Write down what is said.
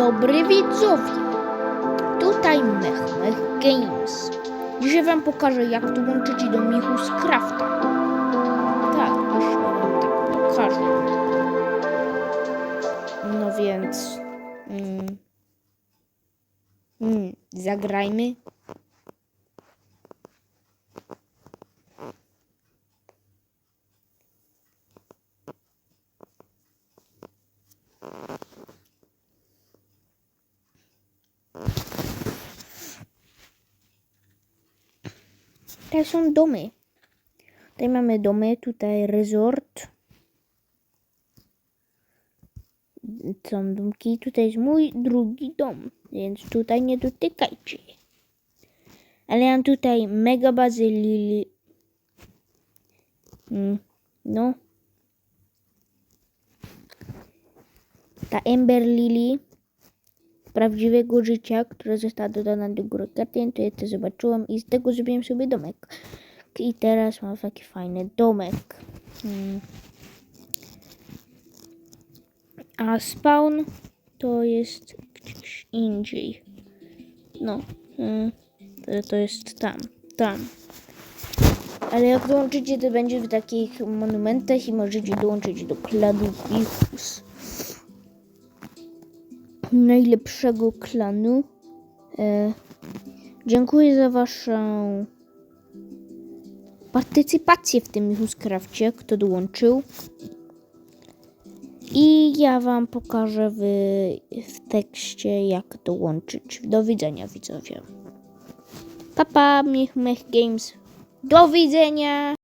dobry widzowie. Tutaj Mech Mech Games. Dzisiaj wam pokażę jak dołączyć do Michu z Crafta. Tak, właśnie wam tak pokażę. No więc... Mm, mm, zagrajmy. Tutaj są domy. Tutaj mamy domy, tutaj resort. Są domki, tutaj jest mój drugi dom, więc tutaj nie dotykajcie. Ale ja mam tutaj mega bazy lili. Mm, no. Ta Ember Lily prawdziwego życia, która została dodana do góry karty, to ja to zobaczyłam i z tego zrobiłem sobie domek. I teraz mam taki fajny domek. Mm. A spawn to jest gdzieś indziej. No, mm, to, jest tam, tam. Ale jak dołączycie, to będzie w takich monumentach i możecie dołączyć do klanu Bichus najlepszego klanu. E, dziękuję za Waszą partycypację w tym Michuskrafcie, kto dołączył. I ja Wam pokażę w, w tekście, jak dołączyć. Do widzenia, widzowie. Papa, Mich Mech Games. Do widzenia!